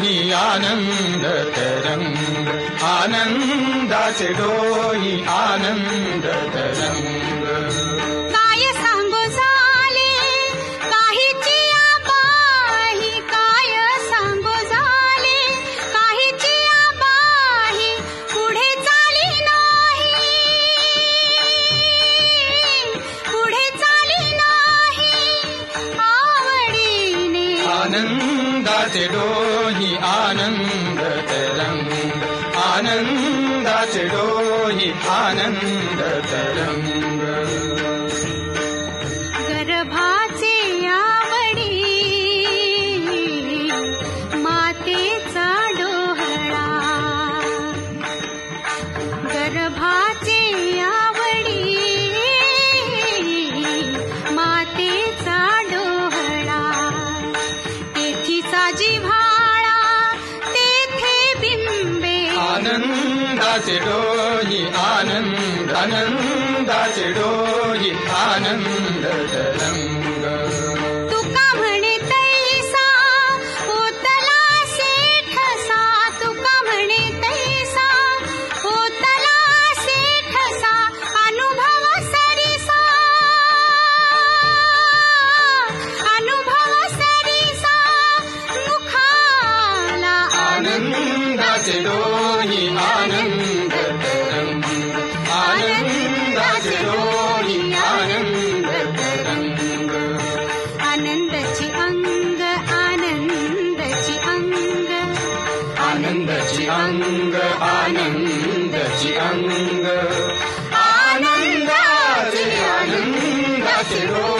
डोही आनन्द तरङ्ग आनन्दाचे डोही आनन्द तरङ्ग आनन्दची अङ्ग आनन्दची अङ्ग आनन्दची अङ्ग आनन्दची अङ्ग आनन्दाचे आनन्दाचे डोही आनन्द तरङ्ग आनन्दाचे डोही आनन्द तरङ्ग आनन्दाचे डोही आनन्द तरङ्ग काय सांगू झाले? काहीची आबाही काय सांगू झाले? काहीची आबाही पुढे चाली नाही. पुढे चाली नाही. आवडीने आनन्दाचे डोही आनन्द तरङ्ग आनन्दाचे डोही आनन्द जिव्हाळा तेथे बिंबे। आनन्दाचे डोही आनन्द आनन्दाचे डोही आनन्द तरङ्ग डोही आनन्द। डोही आनन्द। आनंदाची अंग आनन्दाची अङ्ग। आनन्दाची अङ्ग आनन्दाचे आनन्दाचे डोही आनन्द